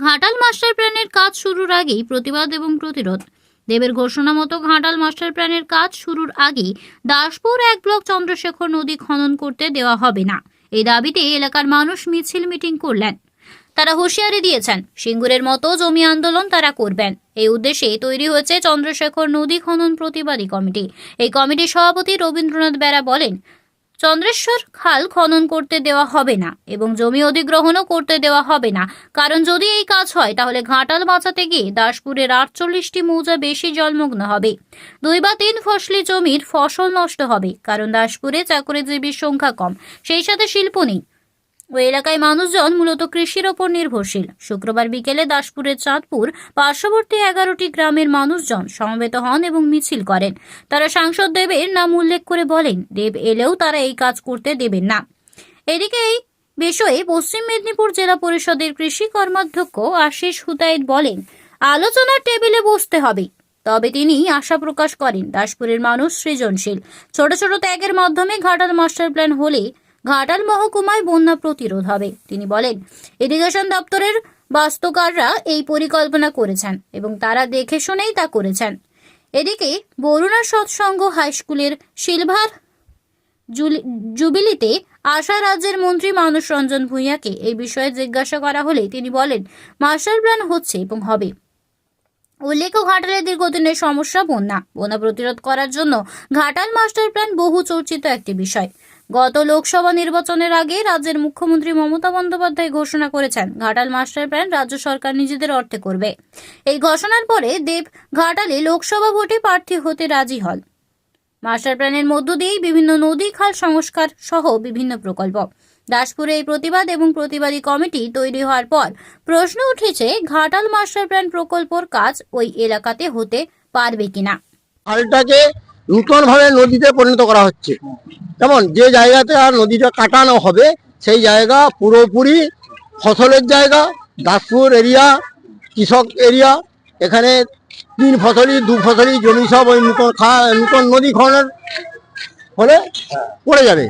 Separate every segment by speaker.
Speaker 1: Ghatal master প্ল্যানের কাজ শুরুর আগেই প্রতিবাদ এবং প্রতিরোধ। দেবের ঘোষণা মতো ঘাটাল মাস্টার প্ল্যানের কাজ শুরুর আগেই দাসপুর এক ব্লক চন্দ্রশেখর নদী খনন করতে দেওয়া হবে না। এই দাবিতে এলাকার মানুষ মিছিল মিটিং করলেন। তারা হুঁশিয়ারি দিয়েছেন, সিঙ্গুরের মতো জমি আন্দোলন তারা করবেন। এই উদ্দেশ্যে তৈরি হয়েছে চন্দ্রশেখর নদী খনন প্রতিবাদী কমিটি। এই কমিটির সভাপতি রবীন্দ্রনাথ বেরা বলেন চন্দ্রেশ্বর খাল খনন করতে দেওয়া হবে না এবং জমি অধিগ্রহণও করতে দেওয়া হবে না। কারণ যদি এই কাজ হয়, তাহলে ঘাটাল বাঁচাতে গিয়ে দাসপুরের আটচল্লিশটি মৌজা বেশি জলমগ্ন হবে। দুই বা তিন ফসলি জমির ফসল নষ্ট হবে, কারণ দাসপুরে চাকরিজীবীর সংখ্যা কম। সেই সাথে শিল্প নেই। ওই এলাকায় মানুষজন মূলত কৃষির ওপর নির্ভরশীল। শুক্রবার বিকেলে দাসপুরের চাঁদপুর পার্শ্ববর্তী এগারোটি গ্রামের মানুষজন সমবেত হন এবং মিছিল করেন। তারা সাংসদ দেবের নাম উল্লেখ করে বলেন, দেব এলেও তারা এই কাজ করতে দেবেন না। এদিকে এই বিষয়ে পশ্চিম মেদিনীপুর জেলা পরিষদের কৃষি কর্মাধ্যক্ষ আশিস হুতায়েত বলেন, আলোচনার টেবিলে বসতে হবে। তবে তিনি আশা প্রকাশ করেন, দাসপুরের মানুষ সৃজনশীল। ছোট ছোট ত্যাগের মাধ্যমে ঘাটাল মাস্টার প্ল্যান হলে ঘাটাল মহকুমায় বন্যা প্রতিরোধ হবে। তিনি বলেন, ইরিগেশন দপ্তরের বাস্তুকাররা এই পরিকল্পনা করেছেন এবং তারা দেখে শুনেই তা করেছেন। এদিকে বরুণা সৎসঙ্গ হাই স্কুলের সিলভার জুবিলিতে আশা রাজ্যের মন্ত্রী মানস রঞ্জন ভূঁইয়াকে এই বিষয়ে জিজ্ঞাসা করা হলে তিনি বলেন মাস্টার প্ল্যান হচ্ছে এবং হবে। উল্লেখ্য ঘাটালের দীর্ঘদিনের সমস্যা বন্যা। বন্যা প্রতিরোধ করার জন্য ঘাটাল মাস্টার প্ল্যান বহু চর্চিত একটি বিষয়। গত লোকসভা নির্বাচনের আগে রাজ্যের মুখ্যমন্ত্রী মমতা বন্দ্যোপাধ্যায় ঘোষণা করেছেন, ঘাটাল মাস্টার প্ল্যান রাজ্য সরকার নিজেদের অর্থে করবে। এই ঘোষণার পরে দেব ঘাটালে লোকসভা ভোটে প্রার্থী হতে রাজি হন। মাস্টার প্ল্যানের মধ্য দিয়েই বিভিন্ন নদী, খাল সংস্কার সহ বিভিন্ন প্রকল্প। দাসপুরে এই প্রতিবাদ এবং প্রতিবাদী কমিটি তৈরি হওয়ার পর প্রশ্ন উঠেছে, ঘাটাল মাস্টার প্ল্যান প্রকল্পর কাজ ওই এলাকাতে হতে পারবে কিনা?
Speaker 2: খালটাকে ভাবে নদীতে পরিণত করা হচ্ছে। যেমন যে জায়গাতে আর নদীটা কাটানো হবে, সেই জায়গা পুরোপুরি ফসলের জায়গা, দাসপুর এরিয়া, কৃষক এরিয়া, এখানে তিন ফসলি, দু ফসলি, জমি সব ওই নূতন খা নূতন নদী খননের ফলে পড়ে যাবে।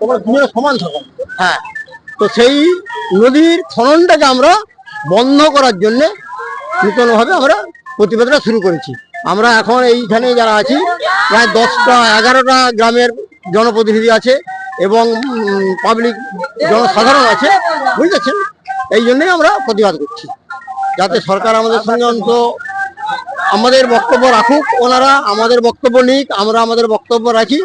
Speaker 2: তোমার দুজনে সমান থাকুন হ্যাঁ। তো সেই নদীর খননটাকে আমরা বন্ধ করার জন্যে নূতনভাবে আমরা প্রতিবাদটা শুরু করেছি। আমরা এখন এইখানে যারা আছি প্রায় দশটা এগারোটা গ্রামের জনপ্রতিনিধি আছে এবং পাবলিক জনসাধারণ আছে বুঝতেছেন এই জন্যই আমরা প্রতিবাদ করছি। যাতে সরকার আমাদের সঙ্গে অন্ত আমাদের বক্তব্য রাখুক, ওনারা আমাদের বক্তব্য নিক, আমরা আমাদের বক্তব্য রাখি।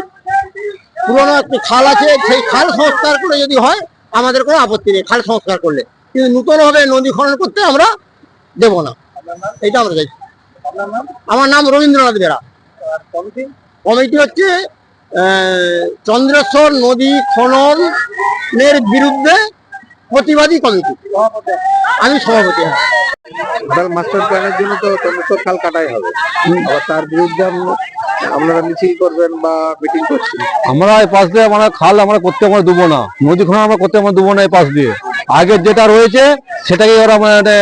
Speaker 2: পুরোনো একটি খাল আছে, সেই খাল সংস্কার করে যদি হয়, আমাদের কোনো আপত্তি নেই, খাল সংস্কার করলে। কিন্তু নূতনভাবে নদী খনন করতে আমরা দেব না। এটা আমরা চাইছি। আমার নাম রবীন্দ্রনাথ বেরা কমিটি হচ্ছে চন্দ্রেশ্বর নদী খননের বিরুদ্ধে প্রতিবাদী কমিটি। আমি সভাপতি। হ্যাঁ
Speaker 3: ঘাটাল মাস্টার প্ল্যানের জন্য তো চন্দ্রশ্বর খাল কাটাই হবে। আবার তার বিরুদ্ধে আপনারা মিছিল করবেন বা মিটিং করছেন।
Speaker 4: আমরা এই পাশ দিয়ে আমরা খাল আমরা করতে আমরা দেবো না। নদী খনন আমরা করতে আমরা দেবো না এই পাশ দিয়ে। আগের যেটা রয়েছে সেটাকে ওরা মানে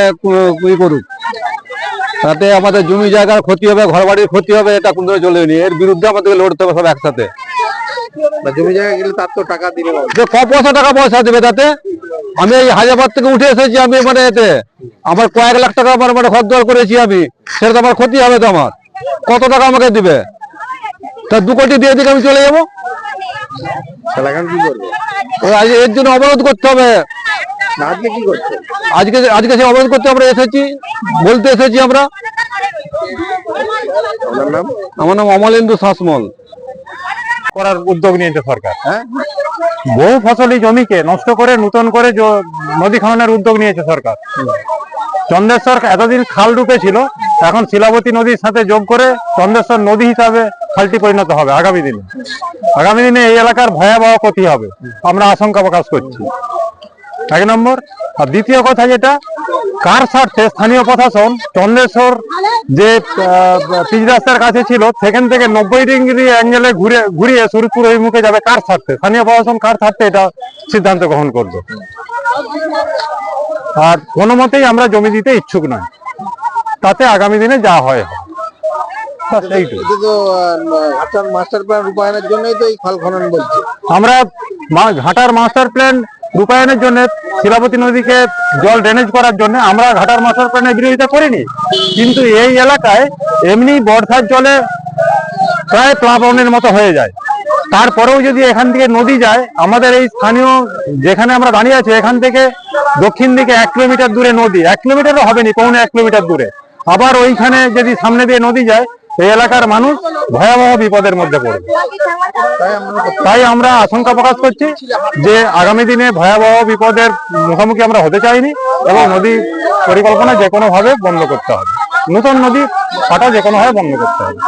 Speaker 4: ই করুক। তাতে আমাদের জমি জায়গার ক্ষতি হবে ঘর বাড়ির ক্ষতি হবে এটা কোন চলে নি। এর বিরুদ্ধে আমাদেরকে লড়তে হবে সব একসাথে।
Speaker 3: বা জমি জায়গা গেলে তার তো টাকা দিবে
Speaker 4: যে ক পয়সা টাকা পয়সা দেবে তাতে? আমি এই হাজারবাদ থেকে উঠে এসেছি আমি মানে এতে। আমার কয়েক লাখ টাকা আমার মানে ঘর দর করেছি আমি। সেটা তো আমার ক্ষতি হবে তো আমার। কত টাকা আমাকে দিবে? তা দু কোটি দিয়ে দিকে আমি চলে যাব। এর জন্য অবরোধ করতে হবে।
Speaker 3: আজকে কি করছেন
Speaker 4: আজকে আজকে সে অবরোধ করতে আমরা এসেছি। বলতে এসেছি আমরা। আমার নাম অমলেন্দু শাসমল।
Speaker 5: করার উদ্যোগ নিয়েছে সরকার হ্যাঁ? বহু ফসলি জমিকে নষ্ট করে নতুন করে নদী খননের উদ্যোগ নিয়েছে সরকার। চন্দ্রেশ্বর এতদিন খাল রূপে ছিল, এখন শিলাবতী নদীর সাথে যোগ করে চন্দ্রেশ্বর নদী হিসাবে খালটি পরিণত হবে আগামী দিনে। আগামী দিনে এই এলাকার ভয়াবহ ক্ষতি হবে। আমরা আশঙ্কা প্রকাশ করছি। এক নম্বর। আর দ্বিতীয় কথা যেটা কার স্বার্থে স্থানীয় প্রশাসন চন্দ্রেশ্বর যে পিচ রাস্তার কাছে ছিল সেখান থেকে নব্বই ডিগ্রি অ্যাঙ্গেলে ঘুরে ঘুরিয়ে সুরপুর অভিমুখে যাবে কার স্বার্থে? স্থানীয় প্রশাসন কার স্বার্থে এটা সিদ্ধান্ত গ্রহণ করবে? আর কোনো মতেই আমরা জমি দিতে ইচ্ছুক নয়। তাতে আগামী দিনে যা হয় আমরা মা- ঘাটার মাস্টার প্ল্যান রূপায়ণের জন্য শিলাবতী নদীকে জল ড্রেনেজ করার জন্য আমরা ঘাটার মাস্টার প্ল্যানের বিরোধিতা করিনি। কিন্তু এই এলাকায় এমনি বর্ষার জলে প্রায় প্লাবনের মতো হয়ে যায়। তারপরেও যদি এখান থেকে নদী যায়, আমাদের এই স্থানীয় যেখানে আমরা দাঁড়িয়ে আছি, এখান থেকে দক্ষিণ দিকে এক কিলোমিটার দূরে নদী। এক কিলোমিটারও হবে না পৌনে এক কিলোমিটার দূরে। আবার ওইখানে যদি সামনে দিয়ে নদী যায় এই এলাকার মানুষ ভয়াবহ বিপদের মধ্যে পড়বে তাই আমরা আশঙ্কা প্রকাশ করছি যে আগামী দিনে ভয়াবহ বিপদের মুখোমুখি আমরা হতে চাইনি এবং নদী পরিকল্পনা যে কোনোভাবে বন্ধ করতে হবে। নতুন নদী ফাটা যে কোনোভাবে বন্ধ করতে হবে।